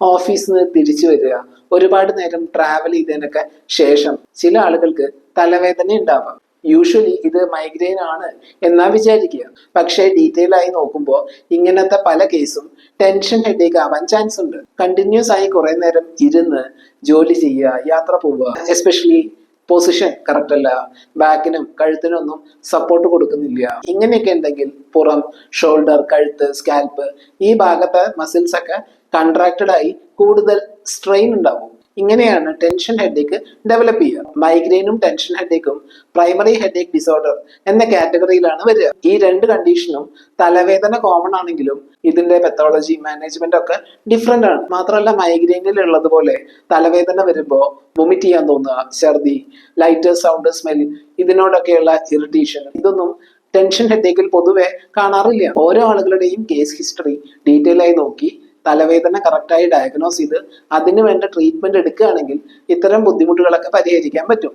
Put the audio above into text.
ഓഫീസിൽ നിന്ന് തിരിച്ചു വരിക. ഒരുപാട് നേരം ട്രാവൽ ചെയ്തതിനൊക്കെ ശേഷം ചില ആളുകൾക്ക് തലവേദന ഉണ്ടാവാം. യൂഷ്വലി ഇത് മൈഗ്രെയിൻ ആണ് എന്നാ വിചാരിക്കുക. പക്ഷേ ഡീറ്റെയിൽ ആയി നോക്കുമ്പോൾ ഇങ്ങനത്തെ പല കേസും ടെൻഷൻ ഹെഡേക്ക് ആവാൻ ചാൻസ് ഉണ്ട്. കണ്ടിന്യൂസ് ആയി കുറെ നേരം ഇരുന്ന് ജോലി ചെയ്യുക യാത്ര പോവുക. എസ്പെഷ്യലി പൊസിഷൻ കറക്റ്റ് അല്ല. ബാക്കിനും കഴുത്തിനും ഒന്നും സപ്പോർട്ട് കൊടുക്കുന്നില്ല. ഇങ്ങനെയൊക്കെ ഉണ്ടെങ്കിൽ പുറം ഷോൾഡർ കഴുത്ത് സ്കാൽപ്പ് ഈ ഭാഗത്തെ മസിൽസ് ഒക്കെ കൺട്രാക്റ്റഡ് ആയി കൂടുതൽ സ്ട്രെയിൻ ഉണ്ടാകും. ഇങ്ങനെയാണ് ടെൻഷൻ ഹെഡേക്ക് ഡെവലപ്പ് ചെയ്യുക. മൈഗ്രെയിനും ടെൻഷൻ ഹെഡേക്കും പ്രൈമറി ഹെഡേക്ക് ഡിസോർഡർ എന്ന കാറ്റഗറിയിലാണ് വരിക. ഈ രണ്ട് കണ്ടീഷനും തലവേദന കോമൺ ആണെങ്കിലും ഇതിന്റെ പെത്തോളജി മാനേജ്മെന്റ് ഒക്കെ ഡിഫറെന്റ് ആണ്. മാത്രമല്ല മൈഗ്രെയിനിൽ ഉള്ളതുപോലെ തലവേദന വരുമ്പോൾ വൊമിറ്റ് ചെയ്യാൻ തോന്നുക ഛർദി ലൈറ്റർ സൗണ്ട് സ്മെൽ ഇതിനോടൊക്കെയുള്ള ഇറിറ്റേഷൻ ഇതൊന്നും ടെൻഷൻ ഹെഡേക്കിൽ പൊതുവെ കാണാറില്ല. ഓരോ ആളുകളുടെയും കേസ് ഹിസ്റ്ററി ഡീറ്റെയിൽ ആയി നോക്കി തലവേദന കറക്റ്റായി ഡയഗ്നോസ് ചെയ്ത് അതിന് വേണ്ട ട്രീറ്റ്മെന്റ് എടുക്കുകയാണെങ്കിൽ ഇത്തരം ബുദ്ധിമുട്ടുകളൊക്കെ പരിഹരിക്കാൻ പറ്റും.